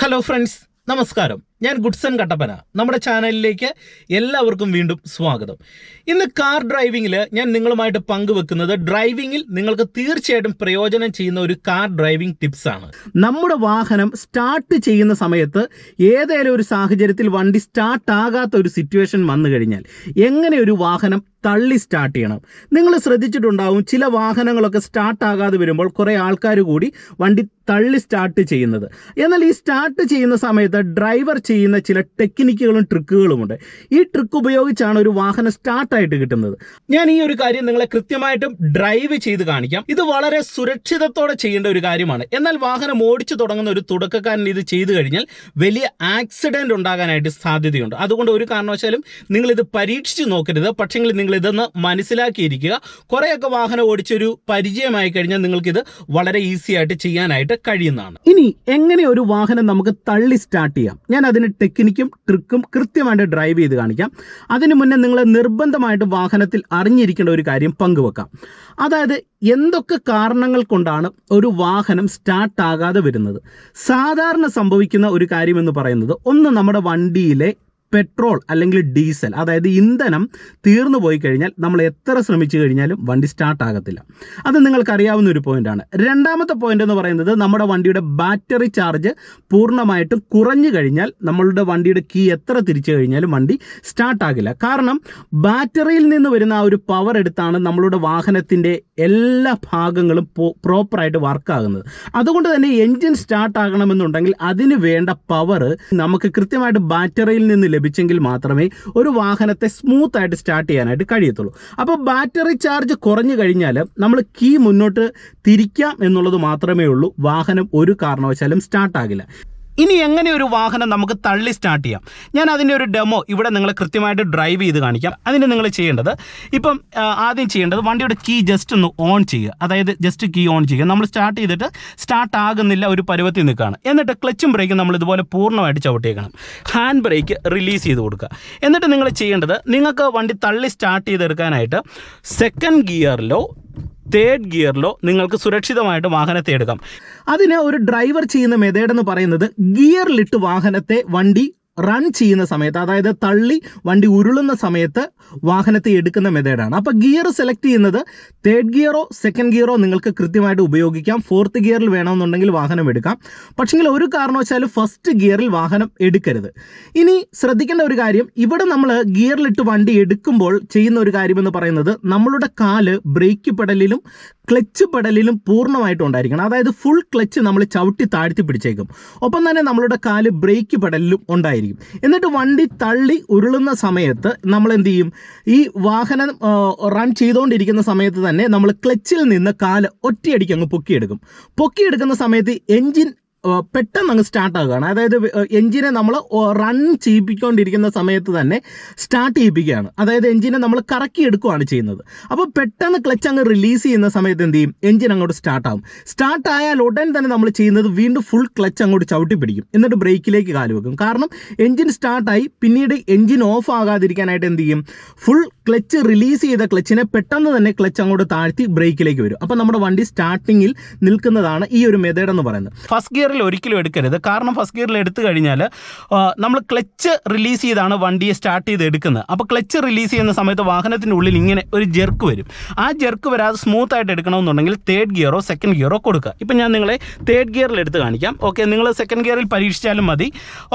Hello friends നമസ്കാരം ഞാൻ Goodson Kattappana. നമ്മുടെ ചാനലിലേക്ക് എല്ലാവർക്കും വീണ്ടും സ്വാഗതം. ഇന്ന് കാർ ഡ്രൈവിംഗിൽ ഞാൻ നിങ്ങളുമായിട്ട് പങ്കുവെക്കുന്നത് ഡ്രൈവിംഗിൽ നിങ്ങൾക്ക് തീർച്ചയായിട്ടും പ്രയോജനം ചെയ്യുന്ന ഒരു കാർ ഡ്രൈവിംഗ് ടിപ്സ് ആണ് നമ്മുടെ വാഹനം സ്റ്റാർട്ട് ചെയ്യുന്ന സമയത്ത് ഏതെങ്കിലും ഒരു സാഹചര്യത്തിൽ വണ്ടി സ്റ്റാർട്ട് ആകാത്ത ഒരു സിറ്റുവേഷൻ വന്നു കഴിഞ്ഞാൽ എങ്ങനെ ഒരു വാഹനം തള്ളി സ്റ്റാർട്ട് ചെയ്യണം? നിങ്ങൾ ശ്രദ്ധിച്ചിട്ടുണ്ടാവും ചില വാഹനങ്ങളൊക്കെ സ്റ്റാർട്ട് ആകാതെ വരുമ്പോൾ കുറേ ആൾക്കാർ കൂടി വണ്ടി തള്ളി സ്റ്റാർട്ട് ചെയ്യുന്നത്. എന്നാൽ ഈ സ്റ്റാർട്ട് ചെയ്യുന്ന സമയത്ത് ഡ്രൈവർ ചെയ്യുന്ന ചില ടെക്നിക്കുകളും ട്രിക്കുകളുമുണ്ട് ഈ ട്രിക്ക് ഉപയോഗിച്ചാണ് ഒരു വാഹനം സ്റ്റാർട്ടായിട്ട് കിട്ടുന്നത്. ഞാൻ ഈ ഒരു കാര്യം നിങ്ങളെ കൃത്യമായിട്ടും ഡ്രൈവ് ചെയ്ത് കാണിക്കാം. ഇത് വളരെ സുരക്ഷിതത്തോടെ ചെയ്യേണ്ട ഒരു കാര്യമാണ്. എന്നാൽ വാഹനം ഓടിച്ചു തുടങ്ങുന്ന ഒരു തുടക്കക്കാരൻ ഇത് ചെയ്തു കഴിഞ്ഞാൽ വലിയ ആക്സിഡന്റ് ഉണ്ടാകാനായിട്ട് സാധ്യതയുണ്ട്. അതുകൊണ്ട് ഒരു കാരണവശാലും നിങ്ങൾ ഇത് പരീക്ഷിച്ച് നോക്കരുത്. പക്ഷേ നിങ്ങൾ ഇതൊന്ന് മനസ്സിലാക്കിയിരിക്കുക. കുറേയൊക്കെ വാഹനം ഓടിച്ചൊരു പരിചയമായി കഴിഞ്ഞാൽ നിങ്ങൾക്കിത് വളരെ ഈസി ആയിട്ട് ചെയ്യാനായിട്ട് കഴിയുന്നതാണ്. ഇനി എങ്ങനെ ഒരു വാഹനം നമുക്ക് തള്ളി സ്റ്റാർട്ട് ചെയ്യാം? ഞാൻ അതിന് ടെക്നിക്കും ട്രിക്കും കൃത്യമായിട്ട് ഡ്രൈവ് ചെയ്ത് കാണിക്കാം. അതിനു മുന്നേ നിങ്ങൾ നിർബന്ധമായിട്ട് വാഹനത്തിൽ അറിഞ്ഞിരിക്കേണ്ട ഒരു കാര്യം പങ്കുവെക്കാം. അതായത് എന്തൊക്കെ കാരണങ്ങൾ കൊണ്ടാണ് ഒരു വാഹനം സ്റ്റാർട്ടാകാതെ വരുന്നത്? സാധാരണ സംഭവിക്കുന്ന ഒരു കാര്യമെന്ന് പറയുന്നത് ഒന്ന് നമ്മുടെ വണ്ടിയിലെ പെട്രോൾ അല്ലെങ്കിൽ ഡീസൽ അതായത് ഇന്ധനം തീർന്നു പോയി കഴിഞ്ഞാൽ നമ്മൾ എത്ര ശ്രമിച്ചു കഴിഞ്ഞാലും വണ്ടി സ്റ്റാർട്ട് ആകത്തില്ല. അത് നിങ്ങൾക്കറിയാവുന്ന ഒരു പോയിന്റാണ് രണ്ടാമത്തെ പോയിന്റ് എന്ന് പറയുന്നത് നമ്മുടെ വണ്ടിയുടെ ബാറ്ററി ചാർജ് പൂർണമായിട്ടും കുറഞ്ഞു കഴിഞ്ഞാൽ നമ്മളുടെ വണ്ടിയുടെ കീ എത്ര തിരിച്ചു കഴിഞ്ഞാലും വണ്ടി സ്റ്റാർട്ട് ആകില്ല. കാരണം ബാറ്ററിയിൽ നിന്ന് വരുന്ന ആ ഒരു പവർ എടുത്താണ് നമ്മളുടെ വാഹനത്തിന്റെ എല്ലാ ഭാഗങ്ങളും പ്രോപ്പറായിട്ട് വർക്കാകുന്നത് അതുകൊണ്ട് തന്നെ എൻജിൻ സ്റ്റാർട്ട് ആകണമെന്നുണ്ടെങ്കിൽ അതിന് വേണ്ട പവർ നമുക്ക് കൃത്യമായിട്ട് ബാറ്ററിയിൽ നിന്ന് ലഭിച്ചെങ്കിൽ മാത്രമേ ഒരു വാഹനത്തെ സ്മൂത്ത് ആയിട്ട് സ്റ്റാർട്ട് ചെയ്യാനായിട്ട് കഴിയത്തുള്ളൂ. അപ്പോൾ ബാറ്ററി ചാർജ് കുറഞ്ഞു കഴിഞ്ഞാൽ നമ്മൾ കീ മുന്നോട്ട് തിരിക്കാം എന്നുള്ളത് മാത്രമേ ഉള്ളൂ. വാഹനം ഒരു കാരണവശാലും സ്റ്റാർട്ട് ആകില്ല. ഇനി എങ്ങനെ ഒരു വാഹനം നമുക്ക് തള്ളി സ്റ്റാർട്ട് ചെയ്യാം? ഞാൻ അതിന്റെ ഒരു ഡെമോ ഇവിടെ നിങ്ങൾ കൃത്യമായിട്ട് ഡ്രൈവ് ചെയ്ത് കാണിക്കാം. അതിന് നിങ്ങൾ ചെയ്യേണ്ടത് ഇപ്പം ആദ്യം ചെയ്യേണ്ടത് വണ്ടിയുടെ കീ ജസ്റ്റ് ഒന്ന് ഓൺ ചെയ്യുക. അതായത് ജസ്റ്റ് കീ ഓൺ ചെയ്യുക. നമ്മൾ സ്റ്റാർട്ട് ചെയ്തിട്ട് സ്റ്റാർട്ട് ആകുന്നില്ല ഒരു പരുവത്തിൽ നിൽക്കുകയാണ്. എന്നിട്ട് ക്ലച്ചും ബ്രേക്കും നമ്മൾ ഇതുപോലെ പൂർണമായിട്ട് ചവിട്ടിയേക്കണം. ഹാൻഡ് ബ്രേക്ക് റിലീസ് ചെയ്ത് കൊടുക്കുക. എന്നിട്ട് നിങ്ങൾ ചെയ്യേണ്ടത് നിങ്ങൾക്ക് വണ്ടി തള്ളി സ്റ്റാർട്ട് ചെയ്തെടുക്കാനായിട്ട് സെക്കൻഡ് ഗിയറിലോ തേർഡ് ഗിയറിലോ നിങ്ങൾക്ക് സുരക്ഷിതമായിട്ട് വാഹനത്തെ എടുക്കാം. അതിന് ഒരു ഡ്രൈവർ ചെയ്യുന്ന മെതേഡ് എന്ന് പറയുന്നത് ഗിയറിലിട്ട് വാഹനത്തെ വണ്ടി റൺ ചെയ്യുന്ന സമയത്ത് അതായത് തള്ളി വണ്ടി ഉരുളുന്ന സമയത്ത് വാഹനത്തെ എടുക്കുന്ന മെത്തേഡാണ് അപ്പോൾ ഗിയർ സെലക്ട് ചെയ്യുന്നത് തേർഡ് ഗിയറോ സെക്കൻഡ് ഗിയറോ നിങ്ങൾക്ക് കൃത്യമായിട്ട് ഉപയോഗിക്കാം. ഫോർത്ത് ഗിയറിൽ വേണമെന്നുണ്ടെങ്കിൽ വാഹനം എടുക്കാം. പക്ഷെങ്കിൽ ഒരു കാരണവശാലും ഫസ്റ്റ് ഗിയറിൽ വാഹനം എടുക്കരുത്. ഇനി ശ്രദ്ധിക്കേണ്ട ഒരു കാര്യം ഇവിടെ നമ്മൾ ഗിയറിലിട്ട് വണ്ടി എടുക്കുമ്പോൾ ചെയ്യുന്ന ഒരു കാര്യമെന്ന് പറയുന്നത് നമ്മളുടെ കാൽ ബ്രേക്ക് പെടലിലും ക്ലച്ച് പെടലിലും പൂർണമായിട്ടും ഉണ്ടായിരിക്കണം അതായത് ഫുൾ ക്ലച്ച് നമ്മൾ ചവിട്ടി താഴ്ത്തി പിടിച്ചേക്കും. ഒപ്പം തന്നെ നമ്മളുടെ കാൽ ബ്രേക്ക് പെടലിലും ഉണ്ടായിരിക്കും. എന്നിട്ട് വണ്ടി തള്ളി ഉരുളുന്ന സമയത്ത് നമ്മൾ എന്ത് ചെയ്യും? ഈ വാഹനം റൺ ചെയ്തുകൊണ്ടിരിക്കുന്ന സമയത്ത് തന്നെ നമ്മൾ ക്ലച്ചിൽ നിന്ന് കാൽ ഒറ്റയടിക്ക് അങ്ങ് പൊക്കിയെടുക്കും. പൊക്കിയെടുക്കുന്ന സമയത്ത് എൻജിൻ പെട്ടെന്ന് അങ്ങ് സ്റ്റാർട്ട് ആകുകയാണ് അതായത് എഞ്ചിനെ നമ്മൾ റൺ ചെയ്യിപ്പിക്കൊണ്ടിരിക്കുന്ന സമയത്ത് തന്നെ സ്റ്റാർട്ട് ചെയ്യിപ്പിക്കുകയാണ്. അതായത് എഞ്ചിനെ നമ്മൾ കറക്കി എടുക്കുകയാണ് ചെയ്യുന്നത്. അപ്പോൾ പെട്ടെന്ന് ക്ലച്ച് അങ്ങ് റിലീസ് ചെയ്യുന്ന സമയത്ത് എന്ത് ചെയ്യും? എഞ്ചിൻ അങ്ങോട്ട് സ്റ്റാർട്ടാകും സ്റ്റാർട്ടായാൽ ഉടൻ തന്നെ നമ്മൾ ചെയ്യുന്നത് വീണ്ടും ഫുൾ ക്ലച്ച് അങ്ങോട്ട് ചവിട്ടി പിടിക്കും. എന്നിട്ട് ബ്രേക്കിലേക്ക് കാൽ വെക്കും. കാരണം എഞ്ചിൻ സ്റ്റാർട്ടായി പിന്നീട് എഞ്ചിൻ ഓഫ് ആകാതിരിക്കാനായിട്ട് എന്ത് ചെയ്യും? ഫുൾ ക്ലച്ച് റിലീസ് ചെയ്ത ക്ലച്ചിനെ പെട്ടെന്ന് തന്നെ ക്ലച്ച് അങ്ങോട്ട് താഴ്ത്തി ബ്രേക്കിലേക്ക് വരും. അപ്പോൾ നമ്മുടെ വണ്ടി സ്റ്റാർട്ടിങ്ങിൽ നിൽക്കുന്നതാണ് ഈ ഒരു മെത്തേഡ് എന്ന് പറയുന്നത്. ഫസ്റ്റ് ഗിയറിൽ ഒരിക്കലും എടുക്കരുത്. കാരണം ഫസ്റ്റ് ഗിയറിൽ എടുത്തു കഴിഞ്ഞാൽ നമ്മൾ ക്ലച്ച് റിലീസ് ചെയ്താണ് വണ്ടിയെ സ്റ്റാർട്ട് ചെയ്ത് എടുക്കുന്നത്. അപ്പോൾ ക്ലച്ച് റിലീസ് ചെയ്യുന്ന സമയത്ത് വാഹനത്തിന്റെ ഉള്ളിൽ ഇങ്ങനെ ഒരു ജെർക്ക് വരും. ആ ജെർക്ക് വരാതെ സ്മൂത്ത് ആയിട്ട് എടുക്കണമെന്നുണ്ടെങ്കിൽ തേർഡ് ഗിയറോ സെക്കൻഡ് ഗിയറോ കൊടുക്കുക. ഇപ്പം ഞാൻ നിങ്ങളെ തേർഡ് ഗിയറിൽ എടുത്ത് കാണിക്കാം. ഓക്കെ നിങ്ങൾ സെക്കൻഡ് ഗിയറിൽ പരീക്ഷിച്ചാലും മതി.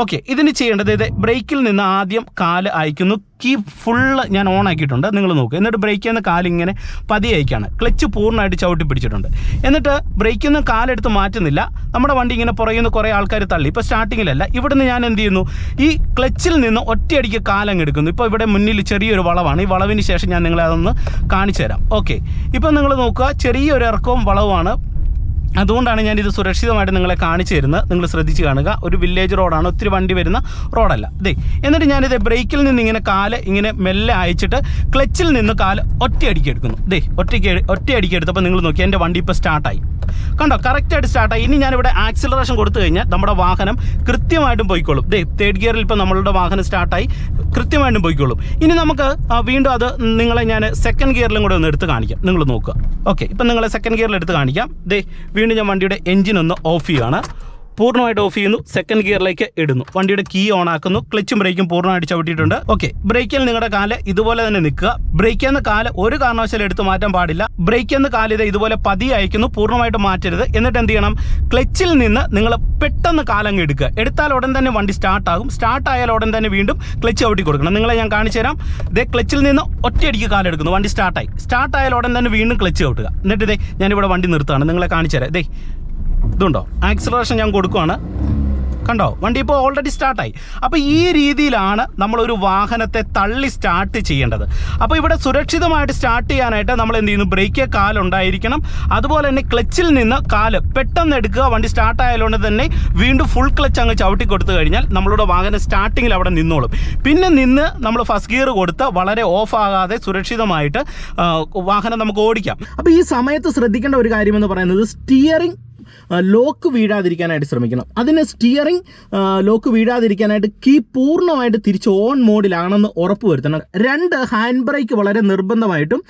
ഓക്കെ ഇതിന് ചെയ്യേണ്ടത് ഇത് ബ്രേക്കിൽ നിന്ന് ആദ്യം കാൽ അയക്കുന്നു കീ ഫുള്ള് ഞാൻ ഓൺ ആക്കിയിട്ടുണ്ട്. നിങ്ങൾ നോക്കുക എന്നിട്ട് ബ്രേക്ക് ചെയ്യുന്ന കാലിങ്ങനെ പതിയെ അയക്കാണ് ക്ലച്ച് പൂർണമായിട്ട് ചവിട്ടി പിടിച്ചിട്ടുണ്ട്. എന്നിട്ട് ബ്രേക്കിൽ നിന്ന് കാലെടുത്ത് മാറ്റുന്നില്ല. നമ്മുടെ വണ്ടി ഇങ്ങനെ പുറകിൽ നിന്ന് കുറേ ആൾക്കാർ തള്ളി. ഇപ്പോൾ സ്റ്റാർട്ടിങ്ങിലല്ല ഇവിടുന്ന് ഞാൻ എന്ത് ചെയ്യുന്നു? ഈ ക്ലച്ചിൽ നിന്ന് ഒറ്റയടിക്ക് കാലങ്ങ് എടുക്കുന്നു. ഇപ്പോൾ ഇവിടെ മുന്നിൽ ചെറിയൊരു വളവാണ്. ഈ വളവിന് ശേഷം ഞാൻ നിങ്ങളെ അതൊന്ന് കാണിച്ചു തരാം. ഓക്കെ ഇപ്പം നിങ്ങൾ നോക്കുക. ചെറിയൊരു ഇറക്കവും വളവുമാണ്. അതുകൊണ്ടാണ് ഞാൻ ഇത് സുരക്ഷിതമായിട്ട് നിങ്ങളെ കാണിച്ചു തരുന്നത്. നിങ്ങൾ ശ്രദ്ധിച്ച് കാണുക. ഒരു വില്ലേജ് റോഡാണ് ഒത്തിരി വണ്ടി വരുന്ന റോഡല്ല ദേ എന്നിട്ട് ഞാനിത് ബ്രേക്കിൽ നിന്ന് ഇങ്ങനെ കാൽ ഇങ്ങനെ മെല്ലെ അയച്ചിട്ട് ക്ലച്ചിൽ നിന്ന് കാൽ ഒറ്റയടിക്ക് എടുക്കുന്നു. ദേ ഒറ്റയ്ക്ക് ഒറ്റയടിക്ക് എടുത്തപ്പോൾ നിങ്ങൾ നോക്കി എന്റെ വണ്ടി ഇപ്പോൾ സ്റ്റാർട്ടായി കണ്ടോ? കറക്റ്റായിട്ട് സ്റ്റാർട്ടായി ഇനി ഞാനിവിടെ ആക്സിലറേഷൻ കൊടുത്തു കഴിഞ്ഞാൽ നമ്മുടെ വാഹനം കൃത്യമായിട്ടും പോയിക്കോളും. ദേ തേർഡ് ഗിയറിൽ ഇപ്പോൾ നമ്മളുടെ വാഹനം സ്റ്റാർട്ടായി കൃത്യമായിട്ടും പോയിക്കോളും. ഇനി നമുക്ക് വീണ്ടും അത് നിങ്ങളെ ഞാൻ സെക്കൻഡ് ഗിയറിലും കൂടെ ഒന്ന് എടുത്ത് കാണിക്കാം. നിങ്ങൾ നോക്കുക. ഓക്കെ ഇപ്പം നിങ്ങളെ സെക്കൻഡ് ഗിയറിൽ എടുത്ത് കാണിക്കാം. ദേ വീണ്ടും ഞാൻ വണ്ടിയുടെ എഞ്ചിൻ ഒന്ന് ഓഫ് ചെയ്യുകയാണ് പൂർണമായിട്ട് ഓഫ് ചെയ്യുന്നു സെക്കൻഡ് ഗിയറിലേക്ക് ഇടുന്നു. വണ്ടിയുടെ കീ ഓൺ ആക്കുന്നു ക്ലച്ചും ബ്രേക്കും പൂർണമായിട്ട് ചവിട്ടിയിട്ടുണ്ട്. ഓക്കെ ബ്രേക്കിൽ നിങ്ങളുടെ കാൽ ഇതുപോലെ തന്നെ നിൽക്കുക. ബ്രേക്ക് നിന്ന് കാൽ ഒരു കാരണവശാലും എടുത്ത് മാറ്റാൻ പാടില്ല. ബ്രേക്ക് നിന്ന് കാൽ ഇത് ഇതുപോലെ പതി അയക്കുന്നു പൂർണമായിട്ട് മാറ്റരുത്. എന്നിട്ട് എന്ത് ചെയ്യണം? ക്ലച്ചിൽ നിന്ന് നിങ്ങൾ പെട്ടെന്ന് കാലങ്ങ് എടുക്കുക. എടുത്താൽ ഉടൻ തന്നെ വണ്ടി സ്റ്റാർട്ട് ആകും. സ്റ്റാർട്ട് ആയാൽ ഉടൻ തന്നെ വീണ്ടും ക്ലച്ച് ചവിട്ടി കൊടുക്കണം. നിങ്ങളെ ഞാൻ കാണിച്ചു തരാം. ഇതേ ക്ലച്ചിൽ നിന്ന് ഒറ്റയടിക്ക് കാലെടുക്കുന്നു വണ്ടി സ്റ്റാർട്ടായി സ്റ്റാർട്ട് ആയാൽ ഉടൻ തന്നെ വീണ്ടും ക്ലച്ച് ചവിട്ടുക. എന്നിട്ട് ഇതേ ഞാനിവിടെ വണ്ടി നിർത്തുകയാണ്. നിങ്ങളെ കാണിച്ചു തരാം. ഇതേ ഇതുണ്ടോ? ആക്സിലറേഷൻ ഞാൻ കൊടുക്കുവാണ്. കണ്ടോ? വണ്ടി ഇപ്പോൾ ഓൾറെഡി സ്റ്റാർട്ടായി അപ്പോൾ ഈ രീതിയിലാണ് നമ്മളൊരു വാഹനത്തെ തള്ളി സ്റ്റാർട്ട് ചെയ്യേണ്ടത്. അപ്പോൾ ഇവിടെ സുരക്ഷിതമായിട്ട് സ്റ്റാർട്ട് ചെയ്യാനായിട്ട് നമ്മൾ എന്ത് ചെയ്യുന്നു? ബ്രേക്ക് കാലുണ്ടായിരിക്കണം അതുപോലെ തന്നെ ക്ലച്ചിൽ നിന്ന് കാൽ പെട്ടെന്ന് എടുക്കുക. വണ്ടി സ്റ്റാർട്ട് തന്നെ വീണ്ടും ഫുൾ ക്ലച്ച് അങ്ങ് ചവിട്ടി കൊടുത്തു കഴിഞ്ഞാൽ നമ്മളുടെ വാഹനം സ്റ്റാർട്ടിങ്ങിൽ അവിടെ നിന്നോളും. പിന്നെ നിന്ന് നമ്മൾ ഫസ്റ്റ് ഗിയർ കൊടുത്ത് വളരെ ഓഫ് ആകാതെ സുരക്ഷിതമായിട്ട് വാഹനം നമുക്ക് ഓടിക്കാം. അപ്പോൾ ഈ സമയത്ത് ശ്രദ്ധിക്കേണ്ട ഒരു കാര്യമെന്ന് പറയുന്നത് സ്റ്റിയറിംഗ് ലോക്ക് വീഴാതിരിക്കാനായിട്ട് ശ്രമിക്കണം. അതിന് സ്റ്റിയറിംഗ് ലോക്ക് വീഴാതിരിക്കാനായിട്ട് കീ പൂർണമായിട്ട് തിരിച്ച് ഓൺ മോഡിലാണെന്ന് ഉറപ്പ് വരുത്തണം. രണ്ട് ഹാൻഡ് ബ്രേക്ക് വളരെ നിർബന്ധമായിട്ടും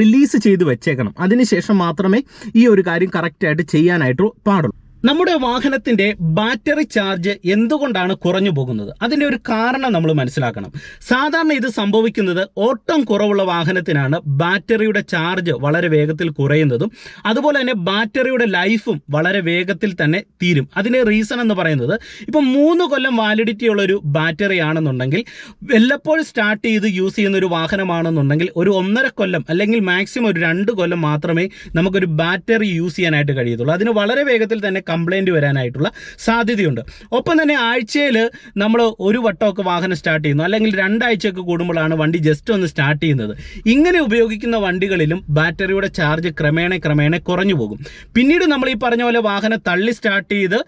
റിലീസ് ചെയ്ത് വെച്ചേക്കണം. അതിനുശേഷം മാത്രമേ ഈ ഒരു കാര്യം കറക്റ്റായിട്ട് ചെയ്യാനായിട്ട് പാടുള്ളൂ. നമ്മുടെ വാഹനത്തിന്റെ ബാറ്ററി ചാർജ് എന്തുകൊണ്ടാണ് കുറഞ്ഞു പോകുന്നത്? അതിന്റെ ഒരു കാരണം നമ്മൾ മനസ്സിലാക്കണം. സാധാരണ ഇത് സംഭവിക്കുന്നത് ഓട്ടം കുറവുള്ള വാഹനത്തിനാണ് ബാറ്ററിയുടെ ചാർജ് വളരെ വേഗത്തിൽ കുറയുന്നതും അതുപോലെ തന്നെ ബാറ്ററിയുടെ ലൈഫും വളരെ വേഗത്തിൽ തന്നെ തീരും. അതിന്റെ റീസൺ എന്ന് പറയുന്നത് ഇപ്പം മൂന്ന് കൊല്ലം വാലിഡിറ്റി ഉള്ള ഒരു ബാറ്ററി ആണെന്നുണ്ടെങ്കിൽ വല്ലപ്പോഴും സ്റ്റാർട്ട് ചെയ്ത് യൂസ് ചെയ്യുന്ന ഒരു വാഹനമാണെന്നുണ്ടെങ്കിൽ ഒരു ഒന്നര കൊല്ലം അല്ലെങ്കിൽ മാക്സിമം ഒരു രണ്ട് കൊല്ലം മാത്രമേ നമുക്കൊരു ബാറ്ററി യൂസ് ചെയ്യാനായിട്ട് കഴിയത്തുള്ളൂ. അതിന് വളരെ വേഗത്തിൽ തന്നെ കംപ്ലൈന്റ് വരാനായിട്ടുള്ള സാധ്യതയുണ്ട്. ഒപ്പം തന്നെ ആഴ്ചയിൽ നമ്മൾ ഒരു വട്ടമൊക്കെ വാഹനം സ്റ്റാർട്ട് ചെയ്യുന്നു. അല്ലെങ്കിൽ രണ്ടാഴ്ചയൊക്കെ കൂടുമ്പോഴാണ് വണ്ടി ജസ്റ്റ് ഒന്ന് സ്റ്റാർട്ട് ചെയ്യുന്നത്. ഇങ്ങനെ ഉപയോഗിക്കുന്ന വണ്ടികളിലും ബാറ്ററിയുടെ ചാർജ് ക്രമേണ ക്രമേണ കുറഞ്ഞു പോകും. പിന്നീട് നമ്മൾ ഈ പറഞ്ഞ പോലെ വാഹനം തള്ളി സ്റ്റാർട്ട് ചെയ്ത്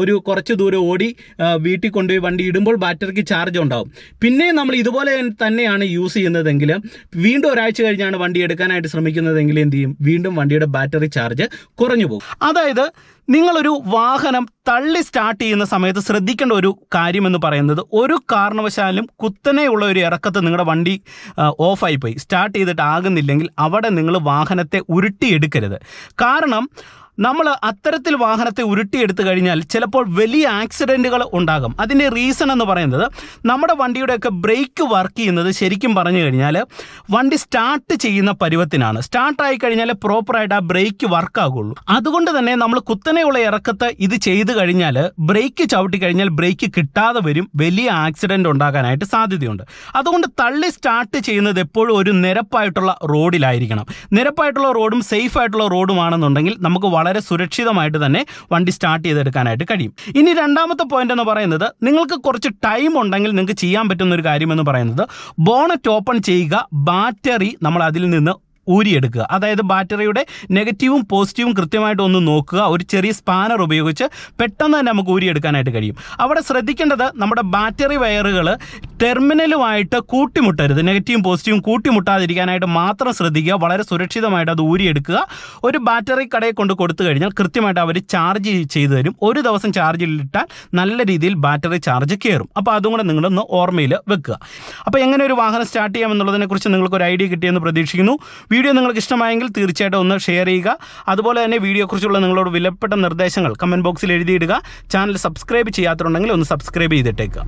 ഒരു കുറച്ച് ദൂരം ഓടി വീട്ടിൽ കൊണ്ടുപോയി വണ്ടി ഇടുമ്പോൾ ബാറ്ററിക്ക് ചാർജ് ഉണ്ടാവും. പിന്നെ നമ്മൾ ഇതുപോലെ തന്നെയാണ് യൂസ് ചെയ്യുന്നതെങ്കിൽ വീണ്ടും ഒരാഴ്ച കഴിഞ്ഞാണ് വണ്ടി എടുക്കാനായിട്ട് ശ്രമിക്കുന്നതെങ്കിൽ എന്ത് ചെയ്യും? വീണ്ടും വണ്ടിയുടെ ബാറ്ററി ചാർജ് കുറഞ്ഞു പോകും. അതായത് നിങ്ങളൊരു വാഹനം തള്ളി സ്റ്റാർട്ട് ചെയ്യുന്ന സമയത്ത് ശ്രദ്ധിക്കേണ്ട ഒരു കാര്യമെന്ന് പറയുന്നത് ഒരു കാരണവശാലും കുത്തനെയുള്ള ഒരു ഇറക്കത്ത് നിങ്ങളുടെ വണ്ടി ഓഫായി പോയി. സ്റ്റാർട്ട് ചെയ്തിട്ട് ആകുന്നില്ലെങ്കിൽ അവിടെ നിങ്ങൾ വാഹനത്തെ ഉരുട്ടിയെടുക്കരുത്. കാരണം നമ്മൾ അത്തരത്തിൽ വാഹനത്തെ ഉരുട്ടിയെടുത്തു കഴിഞ്ഞാൽ ചിലപ്പോൾ വലിയ ആക്സിഡന്റുകൾ ഉണ്ടാകും. അതിന്റെ റീസൺ എന്ന് പറയുന്നത് നമ്മുടെ വണ്ടിയുടെയൊക്കെ ബ്രേക്ക് വർക്ക് ചെയ്യുന്നത് ശരിക്കും പറഞ്ഞു കഴിഞ്ഞാൽ വണ്ടി സ്റ്റാർട്ട് ചെയ്യുന്ന പരുവത്തിനാണ്. സ്റ്റാർട്ട് ആയി കഴിഞ്ഞാൽ പ്രോപ്പറായിട്ട് ആ ബ്രേക്ക് വർക്കാകുള്ളൂ അതുകൊണ്ട് തന്നെ നമ്മൾ കുത്തനെയുള്ള ഇറക്കത്ത് ഇത് ചെയ്തു കഴിഞ്ഞാൽ ബ്രേക്ക് ചവിട്ടി കഴിഞ്ഞാൽ ബ്രേക്ക് കിട്ടാതെ വരും. വലിയ ആക്സിഡന്റ് ഉണ്ടാകാനായിട്ട് സാധ്യതയുണ്ട്. അതുകൊണ്ട് തള്ളി സ്റ്റാർട്ട് ചെയ്യുന്നത് എപ്പോഴും ഒരു നിരപ്പായിട്ടുള്ള റോഡിലായിരിക്കണം നിരപ്പായിട്ടുള്ള റോഡും സേഫ് ആയിട്ടുള്ള റോഡുമാണെന്നുണ്ടെങ്കിൽ നമുക്ക് വളരെ സുരക്ഷിതമായിട്ട് തന്നെ വണ്ടി സ്റ്റാർട്ട് ചെയ്തെടുക്കാനായിട്ട് കഴിയും. ഇനി രണ്ടാമത്തെ പോയിന്റ് എന്ന് പറയുന്നത് നിങ്ങൾക്ക് കുറച്ച് ടൈം ഉണ്ടെങ്കിൽ നിങ്ങൾക്ക് ചെയ്യാൻ പറ്റുന്ന ഒരു കാര്യം എന്ന് പറയുന്നത് ബോണറ്റ് ഓപ്പൺ ചെയ്യുക ബാറ്ററി നമ്മൾ അതിൽ നിന്ന് ഊരിയെടുക്കുക. അതായത് ബാറ്ററിയുടെ നെഗറ്റീവും പോസിറ്റീവും കൃത്യമായിട്ട് ഒന്ന് നോക്കുക. ഒരു ചെറിയ സ്പാനർ ഉപയോഗിച്ച് പെട്ടെന്ന് തന്നെ നമുക്ക് ഊരിയെടുക്കാനായിട്ട് കഴിയും. അവിടെ ശ്രദ്ധിക്കേണ്ടത് നമ്മുടെ ബാറ്ററി വയറുകൾ ടെർമിനലുമായിട്ട് കൂട്ടിമുട്ടരുത്. നെഗറ്റീവും പോസിറ്റീവും കൂട്ടിമുട്ടാതിരിക്കാനായിട്ട് മാത്രം ശ്രദ്ധിക്കുക. വളരെ സുരക്ഷിതമായിട്ട് അത് ഊരിയെടുക്കുക. ഒരു ബാറ്ററി കടയിൽ കൊണ്ട് കൊടുത്തു കഴിഞ്ഞാൽ കൃത്യമായിട്ട് അവർ ചാർജ് ചെയ്തു തരും. ഒരു ദിവസം ചാർജിലിട്ടാൽ നല്ല രീതിയിൽ ബാറ്ററി ചാർജ് കയറും. അപ്പോൾ അതും കൂടെ നിങ്ങളൊന്ന് ഓർമ്മയിൽ വെക്കുക. അപ്പോൾ എങ്ങനെ ഒരു വാഹനം സ്റ്റാർട്ട് ചെയ്യാമെന്നുള്ളതിനെക്കുറിച്ച് നിങ്ങൾക്ക് ഒരു ഐഡിയ കിട്ടിയെന്ന് പ്രതീക്ഷിക്കുന്നു. വീഡിയോ നിങ്ങൾക്ക് ഇഷ്ടമായെങ്കിൽ തീർച്ചയായിട്ടും ഒന്ന് ഷെയർ ചെയ്യുക. അതുപോലെ തന്നെ വീഡിയോയെക്കുറിച്ചുള്ള നിങ്ങളോട് വിലപ്പെട്ട നിർദ്ദേശങ്ങൾ കമന്റ് ബോക്സിൽ എഴുതിയിടുക. ചാനൽ സബ്സ്ക്രൈബ് ചെയ്യാത്തതുണ്ടെങ്കിൽ ഒന്ന് സബ്സ്ക്രൈബ് ചെയ്തിട്ടേക്കുക